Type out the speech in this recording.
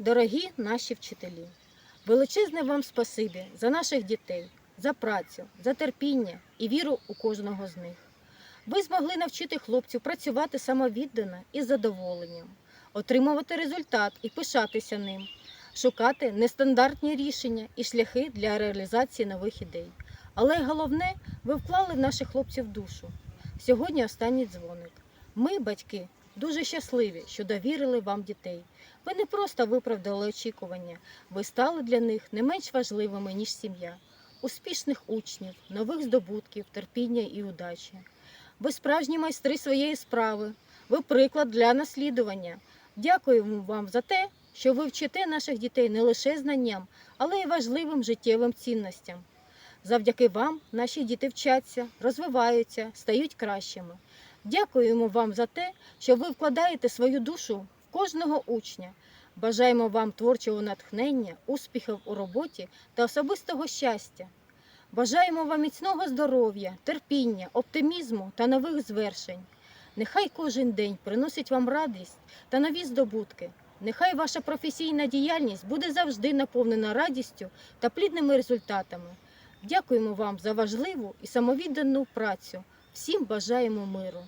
Дорогі наші вчителі, величезне вам спасибі за наших дітей, за працю, за терпіння і віру у кожного з них. Ви змогли навчити хлопців працювати самовіддано і з задоволенням, отримувати результат і пишатися ним, шукати нестандартні рішення і шляхи для реалізації нових ідей. Але головне, ви вклали в наших хлопців душу. Сьогодні останній дзвоник. Ми, батьки, дуже щасливі, що довірили вам дітей. Ви не просто виправдали очікування, ви стали для них не менш важливими, ніж сім'я, успішних учнів, нових здобутків, терпіння і удачі. Ви справжні майстри своєї справи, ви приклад для наслідування. Дякуємо вам за те, що ви вчите наших дітей не лише знанням, але й важливим життєвим цінностям. Завдяки вам наші діти вчаться, розвиваються, стають кращими. Дякуємо вам за те, що ви вкладаєте свою душу в кожного учня. Бажаємо вам творчого натхнення, успіхів у роботі та особистого щастя. Бажаємо вам міцного здоров'я, терпіння, оптимізму та нових звершень. Нехай кожен день приносить вам радість та нові здобутки. Нехай ваша професійна діяльність буде завжди наповнена радістю та плідними результатами. Дякуємо вам за важливу і самовіддану працю. Всім бажаємо миру.